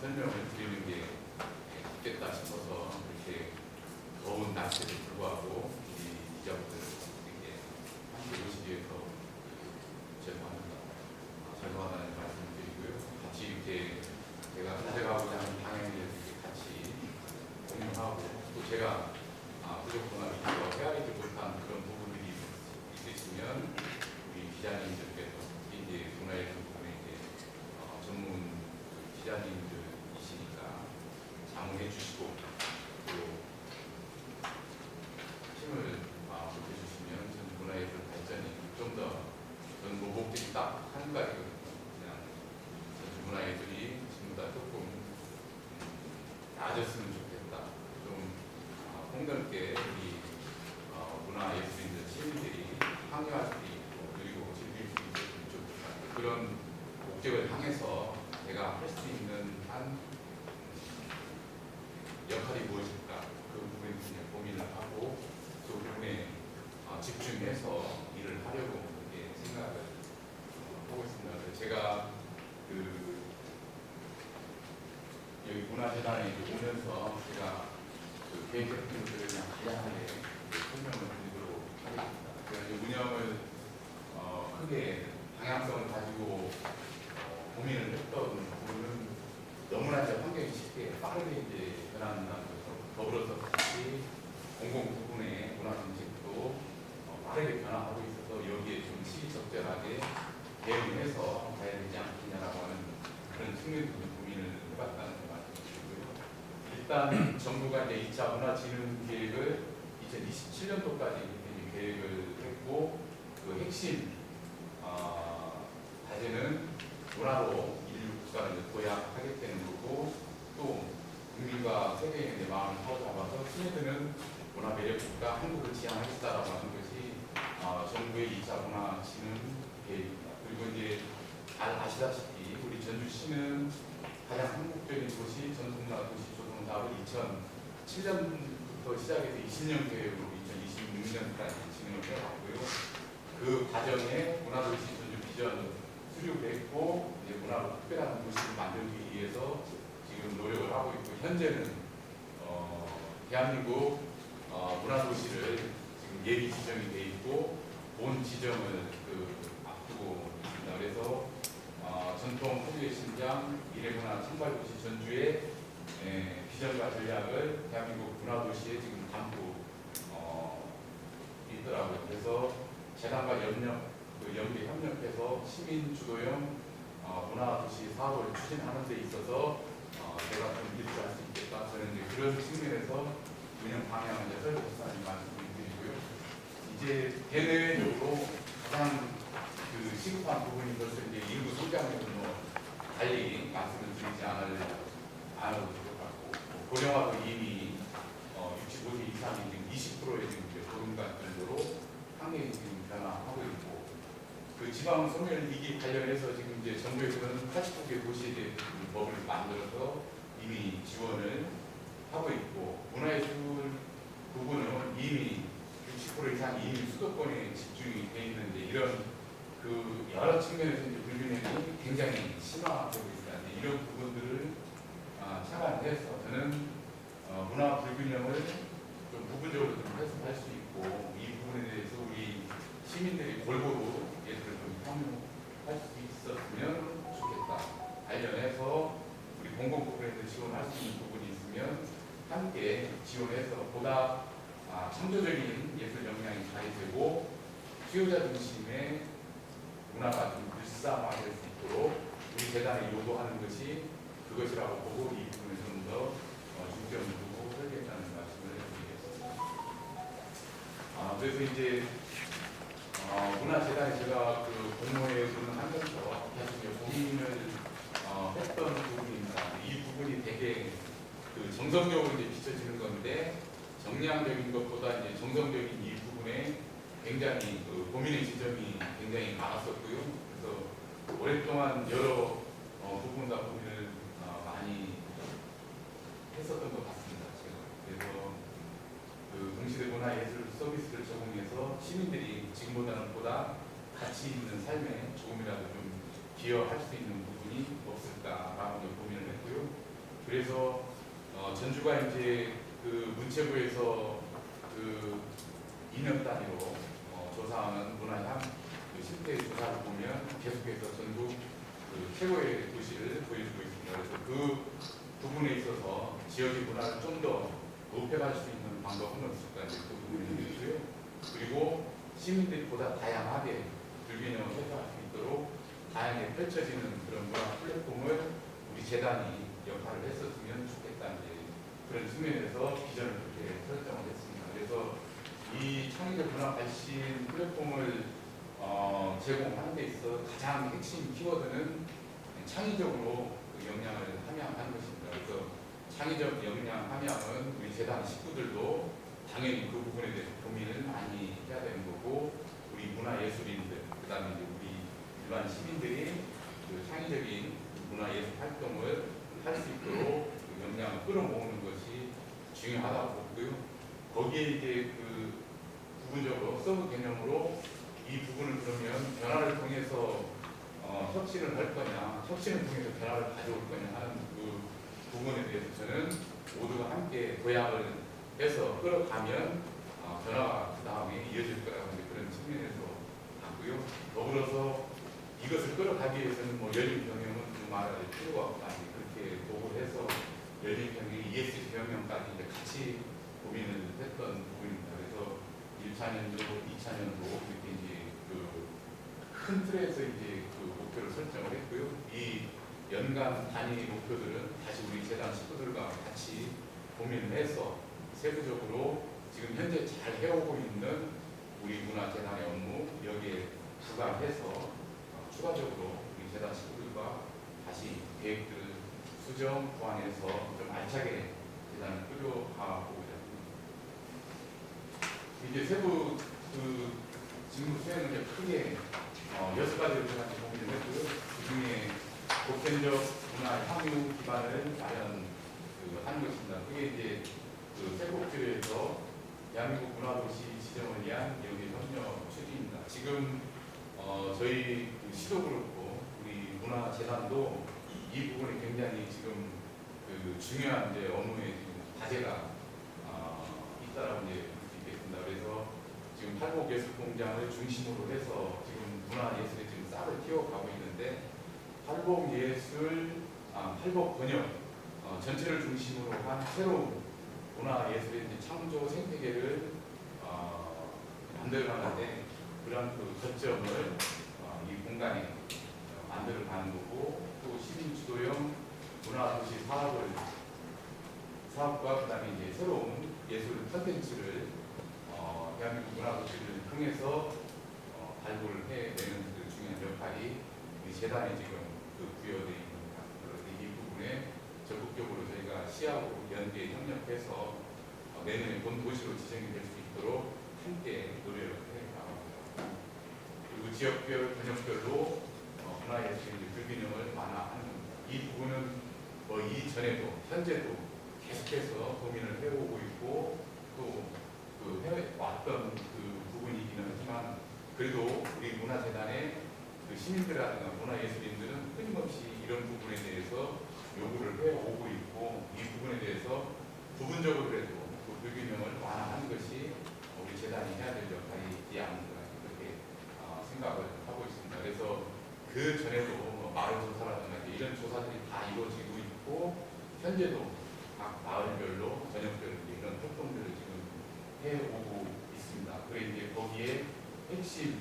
설명을 드리는 게 좋겠다 싶어서 이렇게 더운 날씨에도 불구하고 이 기자분들 이렇게 함께 오시기 위해서 그 죄송합니다. 어, 죄송하다는 말씀을 드리고요. 같이 이렇게 제가 가져가고자 하는 방향에 대해서 이렇게 같이 공유하고 또 제가 아, 부족거나 밑으로 헤아리지 못한 그런 부분들이 있으시면 우리 기자님들께서 특히 이제 문화예술 부분에 이제 어, 전문 기자님들이시니까 자문해 주시고 또 힘을 아, 보태주시면 전 문화예술 발전이 좀 더 저는 뭐 목적이 딱한가지거든요. 그냥 전주 문화예술이 지금보다 조금 나아졌으면 좋겠다. 좀 아, 폭넓게 우리 어, 문화예술인들 시민들이 항의할 수 있고 그리고 즐길 수 있는 좋겠다. 그런 목적을 향해서 제가 할 수 있는 한 역할이 무엇일까 그 부분에 대해 고민을 하고 그 부분에 어, 집중해서 일을 하려고 이렇게 생각을 어, 하고 있습니다. 그래서 제가 그 여기 문화재단에 이제 오면서 제가 그 계획했던 것들을 그냥 다양하게 이제 설명을 드리도록 하겠습니다. 이제 운영을 어, 크게 방향성을 가지고 어, 고민을 했던 부분은 너무나 이제 환경이 쉽게 빠르게 이제 변한다는 것과 더불어서 같이 공공 부분의 문화 정책도 어, 빠르게 변화하고 있어서 여기에 좀 시기적절하게 대응해서 가야 되지 않겠냐라고 하는 그런 측면에서 좀 고민을 해봤다는 말씀드리고요. 일단 정부가 이제 2차 문화 진흥 계획을 2027년도까지 계획을 했고 그 핵심 어, 과제는 문화로 인류 국가를 이제 도약하겠다는 거고 또 국민과 세계의 이제 마음을 사로잡아서 스웨덴은 문화 매력 국가 한국을 지향하겠다라고 하는 것이 어, 정부의 2차 문화 진흥 계획입니다. 그리고 이제 잘 아시다시피 우리 전주시는 가장 한국적인 도시 전통문화 도시 조성 사업을 2007년부터 시작해서 20년 계획으로 2026년까지 진행을 해왔고요. 그 과정에 문화도시 전주 비전 수립을 했고 이제 문화로 특별한 도시를 만들기 위해서 지금 노력을 하고 있고 현재는 어, 대한민국 어, 문화도시를 지금 예비 지정이 돼 있고 본 지정을 그 앞두고 있습니다. 그래서 어, 전통 화두의 심장 미래문화 창발도시 전주의 에, 비전과 전략을 대한민국 문화도시에 지금 담고 어, 있더라고요. 그래서 재단과 협력, 그 연계 협력해서 시민 주도형 어, 문화 도시 사업을 추진하는 데 있어서 어, 제가 좀 일치할 수 있겠다. 저는 이제 그런 측면에서 운영 방향을 이제 설계사님 말씀드리고요. 이제 대내외적으로 가장 그 시급한 부분인 것을 이제 일부 소장님은 뭐 달리 말씀을 드리지 않을 될것 같고 뭐 고령화도 이미 어, 65세 이상이 지금 20%의 지금 이제 고령화 정도로 지금 변화하고 있고 그 지방 소멸 위기 관련해서 지금 이제 정부에서는 89개 도시에 대해 법을 만들어서 이미 지원을 하고 있고 문화예술 부분은 이미 60% 이상 이미 수도권에 집중이 돼 있는데 이런 그 여러 측면에서 이제 불균형이 굉장히 심화되고. 이제 이런 부분들을 아, 차관해서 저는 어, 문화 불균형을 좀 부분적으로 좀 해소할 수 있고 이 부분에 대해서 우리 시민들이 골고루 예술을 좀 참여할 수 있었으면 좋겠다. 관련해서 우리 공공부분에서 지원할 수 있는 부분이 있으면 함께 지원해서 보다 아, 창조적인 예술 역량이 발휘되고 수요자 중심의 문화가 좀 불쌍화될 수 있도록 우리 재단이 요구하는 것이 그것이라고 보고 이 부분에 좀더 어, 중점을 두고 그래서 이제 어, 문화재단에 제가 그 공모회를 하면서 이제 고민을 어, 했던 부분입니다. 이 부분이 되게 그 정성력으로 이제 비춰지는 건데 영양적인 것보다 이제 정성적인 이 부분에 굉장히 그 고민의 지점이 굉장히 많았었고요. 그래서 오랫동안 여러 어, 부분과 고민을 어, 많이 했었던 것 같습니다. 제가. 그래서 그 동시대 문화예술 서비스를 제공해서 시민들이 지금보다는 보다 가치 있는 삶에 조금이라도 좀 기여할 수 있는 부분이 없을까라고 이제 고민을 했고요. 그래서 어, 전주가 이제 그 문체부에서 그 2년 단위로 어, 조사하는 문화향 그 실태 조사를 보면 계속해서 전국 그 최고의 도시를 보여주고 있습니다. 그래서 그 부분에 있어서 지역의 문화를 좀 더 높여갈 수 있는 방법은 없을까 이제 그 부분이 있고요. 그리고 시민들이 보다 다양하게 불균형을 해소할 수 있도록 다양하게 펼쳐지는 그런 문화 플랫폼을 우리 재단이 역할을 했었으면 좋겠다 이제 그런 측면에서 비전을 그렇게 설정을 했습니다. 그래서 이 창의적 문화 발신 플랫폼을 어, 제공하는 데 있어 가장 핵심 키워드는 창의적으로 그 역량을 함양하는 것입니다. 그래서 창의적 역량 함양은 우리 재단 식구들도 당연히 그 부분에 대해서 고민을 많이 해야 되는 거고 우리 문화예술인들 그다음에 이제 우리 일반 시민들이 그 창의적인 문화예술 활동을 할 수 있도록 그 역량을 끌어모으는 것이 중요하다고 보고요. 거기에 이제 그 부분적으로 서브 개념으로 이 부분을 그러면 변화를 통해서 어, 혁신을 할 거냐, 혁신을 통해서 변화를 가져올 거냐 하는 그 부분에 대해서 저는 모두가 함께 도약을 해서 끌어가면 어, 변화가 그 다음에 이어질 거라고 그런 측면에서 봤고요. 더불어서 이것을 끌어가기 위해서는 뭐 열린 경영은 좀 말할 필요가 없다. 그렇게 보고 해서 열린 경영, ESG 경영까지 이제 같이 고민을 했던 부분입니다. 그래서 1차 년도, 2차 년도 이렇게 이제 그 큰 틀에서 이제 그 목표를 설정을 했고요. 이 연간 단위 목표들은 다시 우리 재단 식구들과 같이 고민을 해서 세부적으로 지금 현재 잘 해오고 있는 우리 문화재단의 업무 여기에 부과해서 어, 추가적으로 우리 재단 식구들과 다시 계획들을 수정, 보완해서 좀 알차게 재단을 끌어가보고자 합니다. 이제 세부 그 직무 수행은 이제 크게 어, 여섯 가지로 이제 고민을 했고요. 그 중에 보편적 문화 향유 기반을 마련 그 하는 것입니다. 그게 이제 그 세곡지에서 대한민국 문화도시 지정을 위한 여기 협력 추진입니다. 지금 어, 저희 그 시도 그렇고 우리 문화재단도 이 부분이 굉장히 지금 그 중요한 이제 업무에 지금 과제가 어, 있다라고 이제 있겠습니다. 그래서 지금 팔복예술공장을 중심으로 해서 지금 문화예술에 지금 싹을 틔워가고 있는데 팔복예술, 아, 팔복번역 어, 전체를 중심으로 한 새로운 문화 예술의 이제 창조 생태계를 어, 만들어가는데 그런 그 거점을 어, 이 공간에 어, 만들어가는 거고 또 시민 주도형 문화 도시 사업을 사업과 그다음에 이제 새로운 예술 컨텐츠를 어, 대한민국 문화 도시를 통해서 어, 발굴을 해내는 그 중요한 역할이 재단에 지금 그 부여되어 있습니다. 그래서 이 부분에 적극적으로 시하고 연계 협력해서 어, 내년에 본 도시로 지정이 될 수 있도록 함께 노력을 해 나갑니다. 그리고 지역별, 어, 문화예술의 이제 불균형을 완화하는. 이 부분은 뭐 이전에도 현재도 계속해서 고민을 해오고 있고 또그 해왔던 그 부분이기는 하지만 그래도 우리 문화재단의 그 시민들이라든가 문화예술인들은 끊임없이 이런 부분에 대해서 요구를 해오고 있고 이 부분에 대해서 부분적으로라도 그 불균형을 완화하는 것이 우리 재단이 해야 될 역할이지 않은가 그렇게 어, 생각을 하고 있습니다. 그래서 그 전에도 뭐 마을 조사라든가 이런 조사들이 다 이루어지고 있고 현재도 각 마을별로 전역별로 이런 활동들을 지금 해오고 있습니다. 그래 이제 거기에 핵심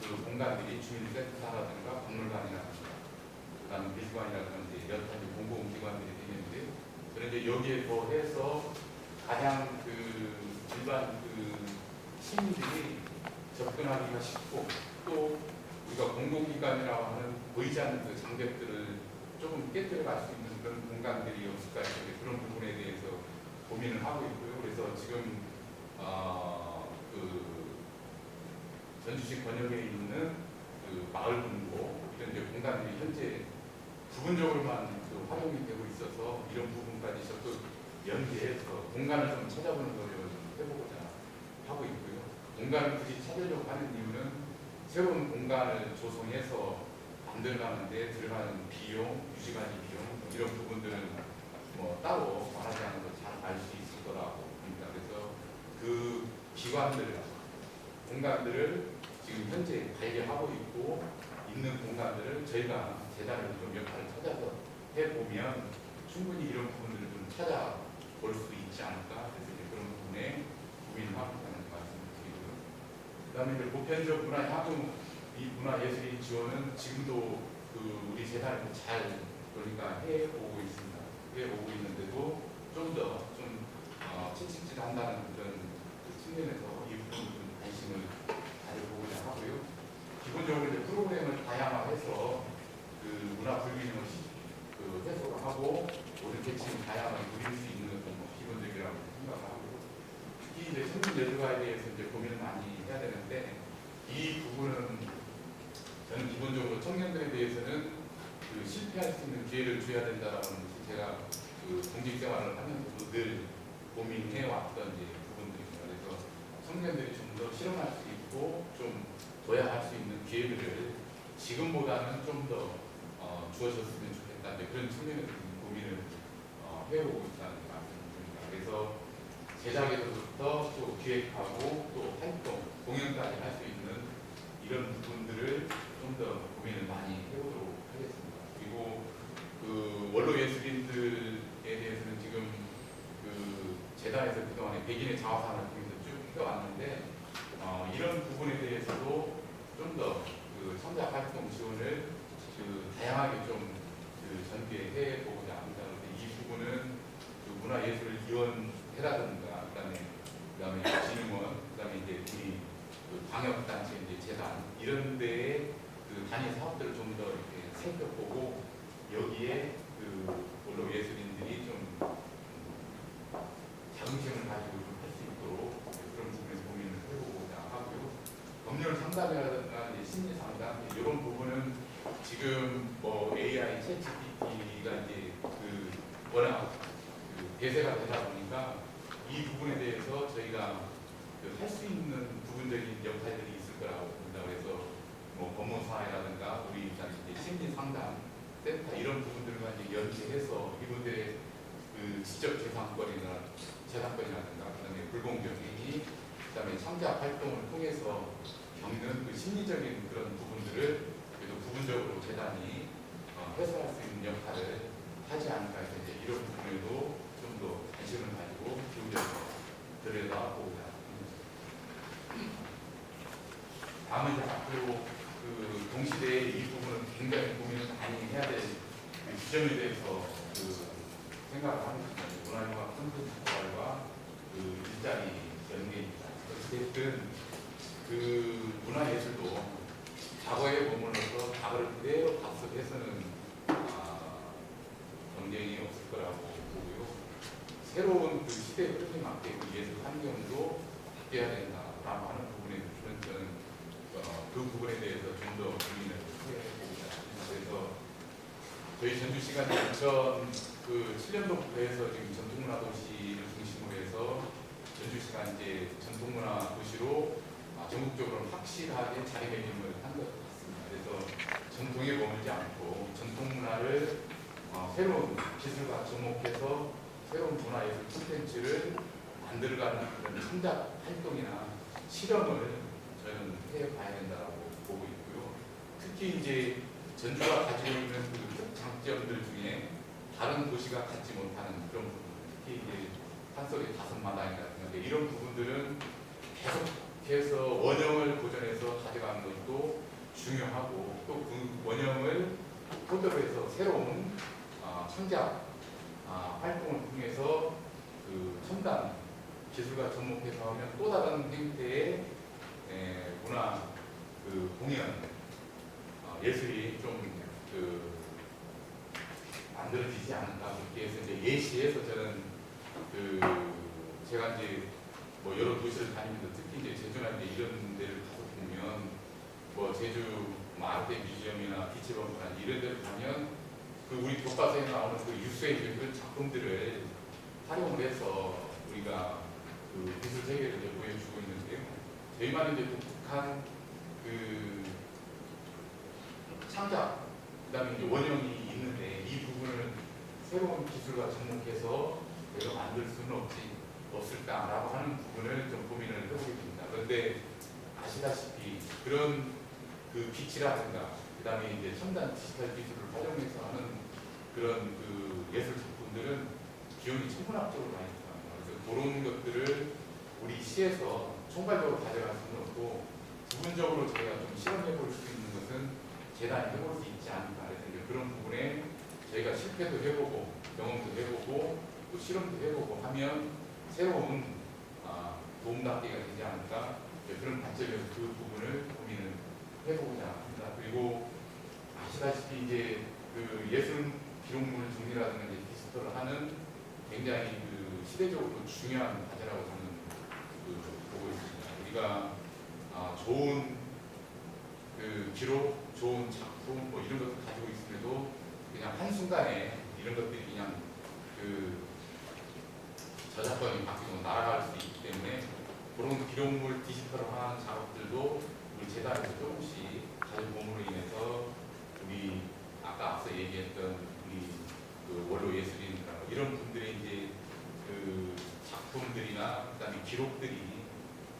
그 공간들이 주민센터라든가 박물관이라든가 그다음에 미술관이라든가 이제 여러 가지 공공기관들이 저는 이제 여기에 더해서 가장 그 일반 그 시민들이 접근하기가 쉽고 또 우리가 공공기관이라고 하는 보이지 않는 그 장벽들을 조금 깨뜨려갈 수 있는 그런 공간들이 없을까 이렇게 그런 부분에 대해서 고민을 하고 있고요. 그래서 지금 어, 그 전주시 권역에 있는 그 마을 분고 이런 공간들이 현재 부분적으로만 그 활용이 되고 있어서 이런 부분까지 적극 연계해서 공간을 좀 찾아보는 노력을 좀 해보고자 하고 있고요. 공간을 굳이 찾으려고 하는 이유는 새로운 공간을 조성해서 만들어가는데 들어가는 비용, 유지관리 비용 이런 부분들은 뭐 따로 말하지 않아도 잘 알 수 있을 거라고 봅니다. 그래서 그 기관들, 공간들을 지금 현재 관리하고 있고 있는 공간들을 저희가 재단을 좀 역할을 찾아서 해보면 충분히 이런 부분들을 좀 찾아볼 수 있지 않을까 그래서 이제 그런 부분에 고민하고 있다는 말씀을 드리고요. 그 다음에 이제 보편적 문화 향후 이 문화예술인 지원은 지금도 그 우리 재단에서 잘 그러니까 해오고 있습니다. 해오고 있는데도 좀 더좀 어, 칙칙질한다는 그런 그 측면에서 이 부분 좀 관심을 가져보고자 하고요. 기본적으로 이제 프로그램을 다양화해서 그 문화 불균형을 시- 그 해소를 하고 모든 계층이 다양하게 누릴 수 있는 것은 뭐 기본적이라고 생각하고 특히 이제 청년 예술가에 대해서 이제 고민을 많이 해야 되는데 이 부분은 저는 기본적으로 청년들에 대해서는 그 실패할 수 있는 기회를 줘야 된다라는 것이 제가 그 공직 생활을 하면서도 늘 고민해 왔던 부분들입니다. 그래서 청년들이 좀 더 실험할 수 있고 좀 도약할 수 있는 기회들을 지금보다는 좀더 어, 주어졌으면 좋겠다. 그런 측면에서 좀 고민을 어, 해오고 있다는 말씀입니다. 그래서 제작에서부터 또 기획하고 또 활동, 공연까지 할 수 있는 이런 부분들을 좀 더 고민을 많이 해보도록 하겠습니다. 그리고 그 원로 예술인들에 대해서는 지금 그 재단에서 그동안에 백인의 자화상을 통해서 쭉 해왔는데 어, 이런 부분에 대해서도 좀더그 창작 활동 지원을 그 다양하게 좀그 전개해 보고자 합니다. 이 부분은 그 문화예술위원회라든가 그다음에 그다음에 진흥원 그다음에 이제 우리 그 방역단체 이제 재단 이런 데에 그 단위 사업들을 좀 더 이렇게 살펴보고 여기에 그 원로 예술인들이 좀 음, 자긍심을 가지고 좀 할 수 있도록 그런 부분에서 고민을 해보고자 하고요. 법률 상담이라든가 이제 심리 상담 이런 부분은 지금 뭐 AI, 챗GPT가 이제 그 워낙 그 대세가 되다 보니까 이 부분에 대해서 저희가 그 할수 있는 부분적인 역할들이 있을 거라고 봅니다. 그래서 뭐 법무사회라든가 우리 이제 심리 상담 센터 이런 부분들과 이제 연계해서 이분들의 그 지적 재산권이나 재산권이라든가 그다음에 불공정행위 그다음에 창작 활동을 통해서 겪는 그 심리적인 그런 부분들을 그래도 부분적으로 재단이 어, 해소할 수 있는 역할을 하지 않을까 이제 이런 부분에도 관심을 가지고 기울여서 들여다 보고자 합니다. 다음은 이제 앞으로 그 동시대에 이 부분은 굉장히 고민을 많이 해야 될그 지점에 대해서 그 생각을 합니다. 문화융합 콘텐츠 개발과 그 일자리 연계입니다. 어쨌든 그 문화예술도 과거에 머물러서 과거를 그대로 답습해서는 아, 경쟁이 없을 거라고 보고요. 새로운 그 시대 흐름에 맞게 그 예술 환경도 바뀌어야 된다라고 하는 부분에 저는 저는 어, 그 부분에 대해서 좀 더 고민을 해보고자 합니다. 그래서 저희 전주시가 2007년도부터 해서 지금 전통문화 도시를 중심으로 해서 전주시가 이제 전통문화 도시로 아, 전국적으로 확실하게 자리매김을 한 것 같습니다. 그래서 전통에 머물지 않고 전통문화를 어, 새로운 기술과 접목해서 콘텐츠를 만들어가는 그런 창작 활동이나 실험을 저는 해봐야 된다고 보고 있고요. 특히 이제 전주가 가지고 있는 그 특장점들 중에 다른 도시가 갖지 못하는 그런 부분, 특히 이제 한석의 다섯 마당이라든가 이런 부분들은 계속해서 원형을 보존해서 가져가는 것도 중요하고 또 그 원형을 토대로 해서 새로운 아, 창작 아, 활동을 통해서 그 첨단 기술과 접목해서 하면 또 다른 형태의 에, 문화 그 공연 어, 예술이 좀그 만들어지지 않을까 그렇게 해서 이제 예시에서 저는 그 제가 이제 뭐 여러 도시를 다니면서 특히 이제 제주나 이제 이런 데를 가서 보면 뭐 제주 뭐 아르테 뮤지엄이나 비치버프나 이런 데를 가면 그 우리 교과서에 나오는 그 유수의 그 작품들을 활용을 해서 우리가 그 기술 세계를 이제 보여주고 있는데요. 저희만 이제 독특한 그 창작, 그 다음에 이제 원형이 있는데 이 부분을 새로운 기술과 접목해서 내가 만들 수는 없지 없을까라고 하는 부분을 좀 고민을 해보게 됩니다. 그런데 아시다시피 그런 그 빛이라든가 그 다음에 이제 첨단 디지털 기술을 활용해서 하는 그런 그 예술 작품들은 비용이 천문학적으로 많이 들어갑니다. 그래서 그런 것들을 우리 시에서 총괄적으로 가져갈 수는 없고 부분적으로 저희가 좀 실험해 볼 수 있는 것은 재단이 해볼 수 있지 않을까 그래서 이제 그런 부분에 저희가 실패도 해보고 경험도 해보고 또 실험도 해보고 하면 새로운 아, 도움닫기가 되지 않을까 그런 관점에서 그 부분을 고민을 해보고자 합니다. 그리고 아시다시피 이제 그 예술 기록물 정리라든가 이제 디지털을 하는 굉장히 그 시대적으로 중요한 과제라고 저는 그 보고 있습니다. 우리가 아, 좋은 그 기록, 좋은 작품 뭐 이런 것을 가지고 있음에도 그냥 한 순간에 이런 것들이 그냥 그 저작권이 바뀌고 날아갈 수 있기 때문에 그런 기록물 디지털화한 작업들도 우리 재단에서 조금씩 자유봄으로 인해서 우리 아까 앞서 얘기했던 우리 그 원로 예술인 이런 분들의 이제 그 작품들이나 그다음에 기록들이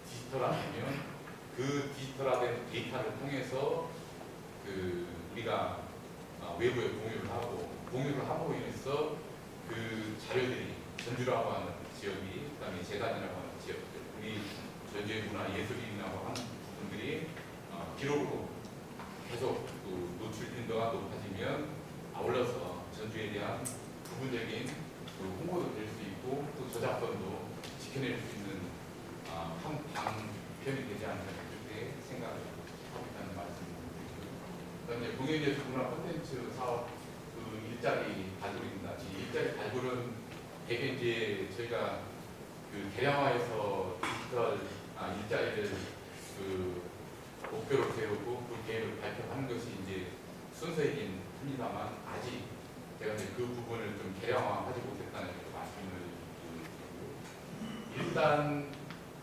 디지털화되면 그 디지털화된 데이터를 통해서 그 우리가 어, 외부에 공유를 하고 공유를 함으로 인해서 그 자료들이 전주라고 하는 지역이 그다음에 재단이라고 하는 지역들 우리 전주의 문화 예술인이라고 하는 부분들이 어, 기록으로 계속 그 노출 빈도가 높아지면 아울러서 전주에 대한 부분적인 그 홍보도 될 수 있고 또 저작권도 지켜낼 수 있는 아, 한 방편이 되지 않을까 그렇게 생각을 하고 있다는 말씀을 드리고요. 그다음에 공연예술 문화 콘텐츠 사업 그 일자리 발굴입니다. 이 일자리 발굴은 대개 이제 저희가 그 개량화해서 디지털 아, 일자리를 그 목표로 세우고 그 계획을 발표하는 것이 이제 순서이긴 합니다만 아직 제가 이제 그 부분을 좀 개량화하지 못했다는 그 말씀을 드리고요. 일단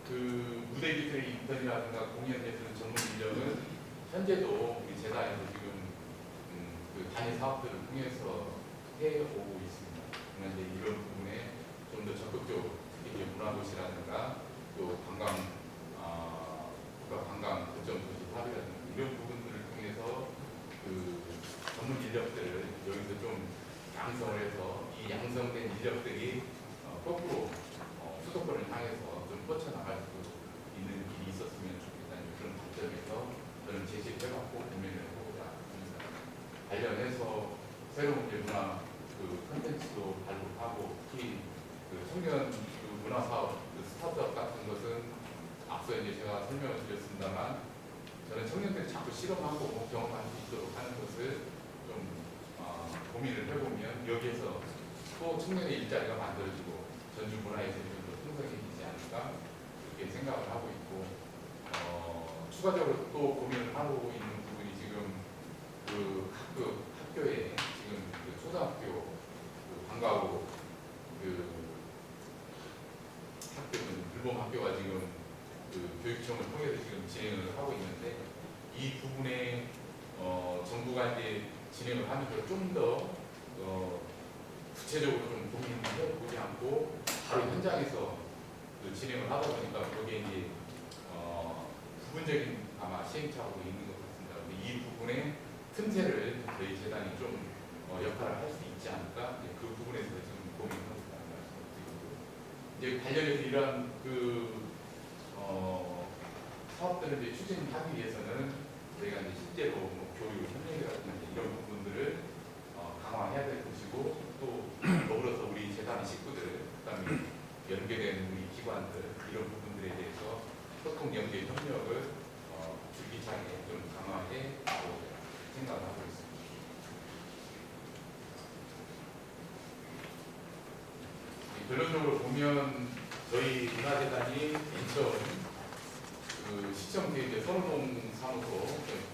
그 무대 기술의 인턴이라든가 공연 예술 전문 인력은 현재도 우리 재단에서 지금 음, 그 단위 사업들을 통해서 해오고 있습니다. 그런데 이런 부분에 좀 더 적극적으로 문화도시라든가 또 관광 아, 국가 관광 거점 도시 사업이라든가 이런 부분들을 통해서 그 전문 인력들을 여기서 좀 양성을 해서 이 양성된 인력들이 어, 거꾸로 어, 수도권을 향해서 좀 뻗쳐나갈 수 있는 길이 있었으면 좋겠다는 그런 관점에서 저는 제시를 해갖고 고민을 해보자 합니다. 관련해서 새로운 문화 그 컨텐츠도 발굴하고 특히 그 청년 그 문화 사업 그 스타트업 같은 것은 앞서 이제 제가 설명을 드렸습니다만 저는 청년들이 자꾸 실험하고 경험할 수 있도록 하는 것을 고민을 해보면 여기에서 또 청년의 일자리가 만들어지고 전주 문화예술이 좀더 풍성해지지 않을까? 그렇게 생각을 하고 있고 어, 추가적으로 또 고민을 하고 있는 부분이 지금 그 학교 학교에 지금 그 초등학교 그 방과후 그 학교는 불법 학교가 지금 그 교육청을 통해서 지금 진행을 하고 있는데 이 부분에 어, 정부가 이제 진행을 하면서 좀더 어, 구체적으로 좀 고민해 보지 않고 바로 현장에서 그 진행을 하다 보니까 거기에 이제 어, 부분적인 아마 시행착오가 있는 것 같습니다. 이 부분에 틈새를 저희 재단이 좀 어, 역할을 할 수 있지 않을까 그 부분에서 지금 고민하고 있다는 말씀을 드리고 이제 관련해서 이러한 그 어, 사업들을 이제 추진하기 위해서는 저희가 이제 실제로 뭐 교육 협력이라든지 이런 부분들을 어, 강화해야 될 것이고 또 더불어서 우리 재단의 식구들 그다음에 연계된 우리 기관들 이런 부분들에 대해서 소통 연계 협력을 어, 줄기차게 좀 강화해 보고자 생각을 하고 있습니다. 이 결론적으로 보면 저희 문화재단이 인천 그 시청대 이제 선호동 사무소 그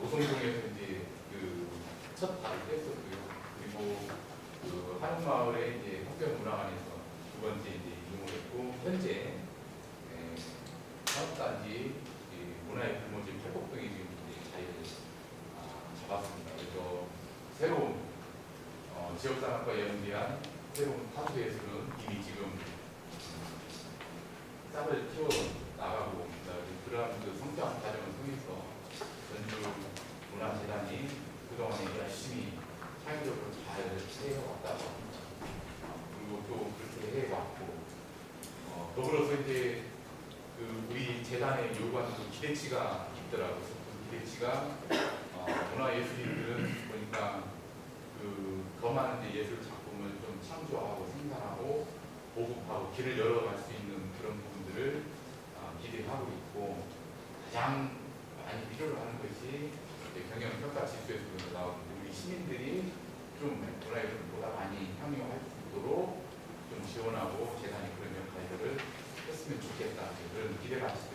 노송동에서 이제 그첫 발을 뗐었고요. 그리고 그 한옥마을에 이제 학교문화관에서 두 번째 이제 이용을 했고 현재 에, 사업단지 이 문화의 불모지 팔곡동에 지금 이제 자리를 아, 잡았습니다. 그래서 새로운 어, 지역산업과 연계한 새로운 파트에서는 이미 지금 싹을 키워 나가고. 그러한 그 성장 과정을 통해서 전주 문화재단이 그동안에 열심히 창의적으로 잘 해왔다고 합니다. 어, 그리고 또 그렇게 해왔고 어, 더불어서 이제 그 우리 재단에 요구하는 그 기대치가 있더라고요. 그 기대치가 어, 문화예술인들은 보니까 그더 많은 예술 작품을 좀 창조하고 생산하고 보급하고 길을 열어갈 수 있는 그런 부분들을 어, 기대하고 있고 가장 많이 필요로 하는 것이 이제 경영 평가 지수에서도 나오는데 우리 시민들이 좀 문화예술보다 많이 향유할 수 있도록 좀 지원하고 재단이 그런 역할들을 했으면 좋겠다 그